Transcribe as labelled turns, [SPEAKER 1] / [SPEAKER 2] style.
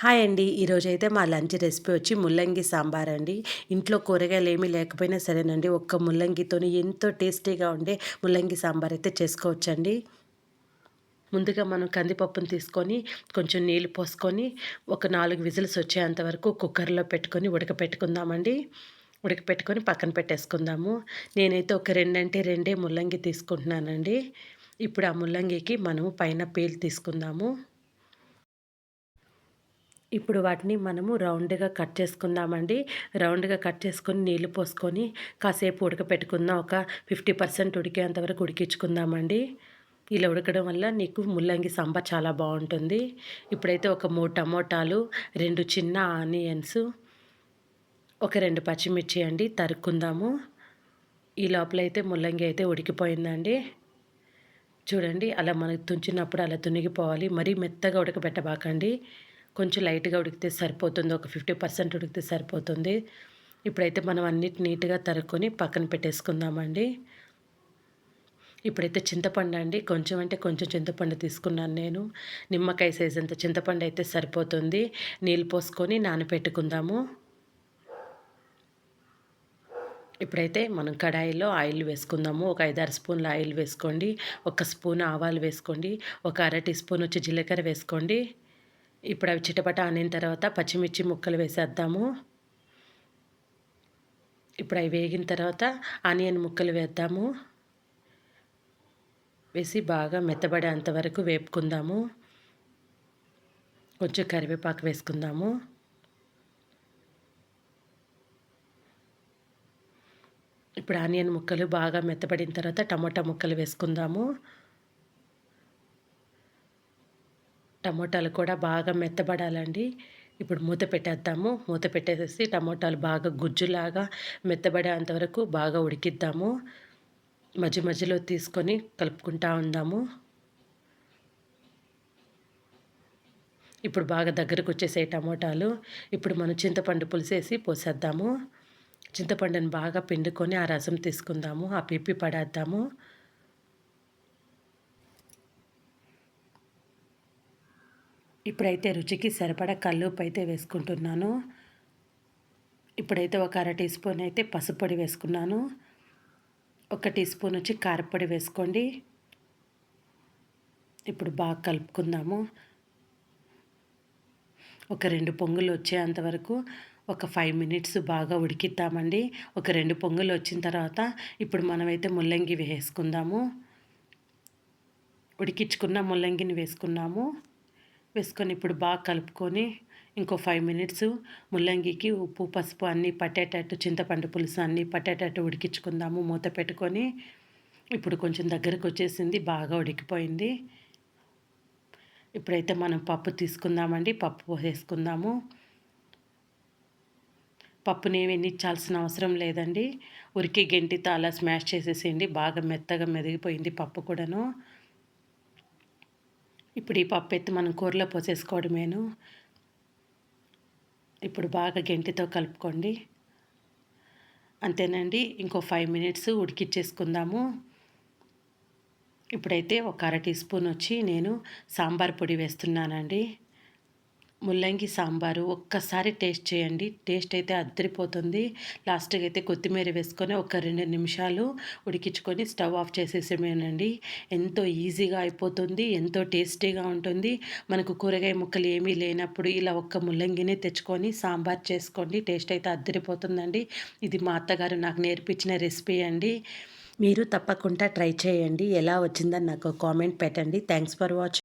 [SPEAKER 1] Hi అండి. ఈరోజు అయితే మా లంచ్ రెసిపీ వచ్చి ముల్లంగి సాంబార్ అండి. ఇంట్లో కూరగాయలు ఏమీ లేకపోయినా సరేనండి. ఒక్క ముల్లంగితోని ఎంతో టేస్టీగా ఉండే ముల్లంగి సాంబార్ అయితే చేసుకోవచ్చండి. ముందుగా మనం కందిపప్పును తీసుకొని కొంచెం నీళ్ళు పోసుకొని ఒక నాలుగు విజిల్స్ వచ్చేంత వరకు కుక్కర్లో పెట్టుకొని ఉడకపెట్టుకుందామండి. ఉడకపెట్టుకొని పక్కన పెట్టేసుకుందాము. నేనైతే ఒక రెండంటే రెండే ముల్లంగి తీసుకుంటున్నానండి. ఇప్పుడు ఆ ముల్లంగికి మనము పైన పీల్ తీసుకుందాము. ఇప్పుడు వాటిని మనము రౌండ్గా కట్ చేసుకుందామండి. రౌండ్గా కట్ చేసుకొని నీళ్ళు పోసుకొని కాసేపు ఉడకపెట్టుకుందాం ఒక ఫిఫ్టీ పర్సెంట్ ఉడికేంత వరకు ఉడికించుకుందామండి. ఇలా ఉడకడం వల్ల నీకు ముల్లంగి సాంబార్ చాలా బాగుంటుంది. ఇప్పుడైతే ఒక మూడు టమోటాలు రెండు చిన్న ఆనియన్స్ ఒక రెండు పచ్చిమిర్చి అండి తరుక్కుందాము. ఈ లోపల అయితే ముల్లంగి అయితే ఉడికిపోయిందండి. చూడండి అలా మనకు తుంచినప్పుడు అలా తునిగిపోవాలి. మరీ మెత్తగా ఉడకబెట్టబాకండి కొంచెం లైట్గా ఉడికితే సరిపోతుంది. ఒక ఫిఫ్టీ పర్సెంట్ ఉడికితే సరిపోతుంది. ఇప్పుడైతే మనం అన్నిటి నీట్గా తరుక్కొని పక్కన పెట్టేసుకుందామండి. ఇప్పుడైతే చింతపండు అండి. కొంచెం అంటే కొంచెం చింతపండు తీసుకున్నాను నేను. నిమ్మకాయ సైజ్ అంత చింతపండు అయితే సరిపోతుంది. నీళ్ళు పోసుకొని నానబెట్టుకుందాము ఇప్పుడైతే మనం కడాయిలో ఆయిల్ వేసుకుందాము. ఒక ఐదారు స్పూన్ల ఆయిల్ వేసుకోండి. ఒక స్పూన్ ఆవాలు వేసుకోండి. ఒక అర టీ స్పూన్ వచ్చి జీలకర్ర వేసుకోండి. ఇప్పుడు అవి చిటపట ఆనిన తర్వాత పచ్చిమిర్చి ముక్కలు వేసేద్దాము. ఇప్పుడు అవి వేగిన తర్వాత ఆనియన్ ముక్కలు వేద్దాము. వేసి బాగా మెత్తబడేంత వరకు వేపుకుందాము. కొంచెం కరివేపాకు వేసుకుందాము. ఇప్పుడు ఆనియన్ ముక్కలు బాగా మెత్తబడిన తర్వాత టమాటా ముక్కలు వేసుకుందాము. టమోటాలు కూడా బాగా మెత్తబడాలండి. ఇప్పుడు మూత పెట్టేద్దాము. మూత పెట్టేసేసి టమోటాలు బాగా గుజ్జులాగా మెత్తబడే అంతవరకు బాగా ఉడికిద్దాము. మధ్య మధ్యలో తీసుకొని కలుపుకుంటా ఉందాము. ఇప్పుడు బాగా దగ్గరకు వచ్చేసాయి టమోటాలు. ఇప్పుడు మనం చింతపండు పులిసేసి పోసేద్దాము. చింతపండుని బాగా పిండుకొని ఆ రసం తీసుకుందాము. ఆ పిప్పి పడేద్దాము. ఇప్పుడైతే రుచికి సరిపడా కల్లుప్పు అయితే వేసుకుంటున్నాను. ఇప్పుడైతే ఒక అర టీ స్పూన్ అయితే పసుపొడి వేసుకున్నాను. ఒక టీ స్పూన్ వచ్చి కారపొడి వేసుకోండి. ఇప్పుడు బాగా కలుపుకుందాము. ఒక రెండు పొంగులు వచ్చేంత వరకు ఒక ఫైవ్ మినిట్స్ బాగా ఉడికిద్దామండి. ఒక రెండు పొంగులు వచ్చిన తర్వాత ఇప్పుడు మనమైతే ముల్లంగి వేసుకుందాము. ఉడికించుకున్న ముల్లంగిని వేసుకున్నాము. వేసుకొని ఇప్పుడు బాగా కలుపుకొని ఇంకో ఫైవ్ మినిట్స్ ముల్లంగికి ఉప్పు పసుపు అన్నీ పట్టేటట్టు చింతపండు పులుసు అన్నీ పట్టేటట్టు ఉడికించుకుందాము మూత పెట్టుకొని ఇప్పుడు కొంచెం దగ్గరకు వచ్చేసింది బాగా ఉడికిపోయింది. ఇప్పుడైతే మనం పప్పు తీసుకుందామండి పప్పు వేసుకుందాము. పప్పుని ఏమి ఎన్నిచ్చాల్సిన అవసరం లేదండి. ఉరికి గెంటితో అలా స్మాష్ చేసేసేయండి బాగా మెత్తగా మెదిగిపోయింది పప్పు కూడాను. ఇప్పుడు ఈ పప్పు ఎత్తి మనం కూరలో పోసేసుకోవడమేను. ఇప్పుడు బాగా గెంటితో కలుపుకోండి. అంతేనండి ఇంకో ఫైవ్ మినిట్స్ ఉడికిచ్చేసుకుందాము. ఇప్పుడైతే ఒక అర టీ స్పూన్ వచ్చి నేను సాంబార్ పొడి వేస్తున్నానండి. ముల్లంగి సాంబారు ఒక్కసారి టేస్ట్ చేయండి. టేస్ట్ అయితే అద్దరిపోతుంది. లాస్ట్కి అయితే కొత్తిమీర వేసుకొని ఒక రెండు నిమిషాలు ఉడికించుకొని స్టవ్ ఆఫ్ చేసేసేమేనండి. ఎంతో ఈజీగా అయిపోతుంది ఎంతో టేస్టీగా ఉంటుంది. మనకు కూరగాయ ముక్కలు ఏమీ లేనప్పుడు ఇలా ఒక్క ముల్లంగినే తెచ్చుకొని సాంబార్ చేసుకోండి. టేస్ట్ అయితే అద్దరిపోతుందండి. ఇది మా అత్తగారు నాకు నేర్పించిన రెసిపీ అండి. మీరు తప్పకుండా ట్రై చేయండి. ఎలా వచ్చిందని నాకు కామెంట్ పెట్టండి. Thanks for watching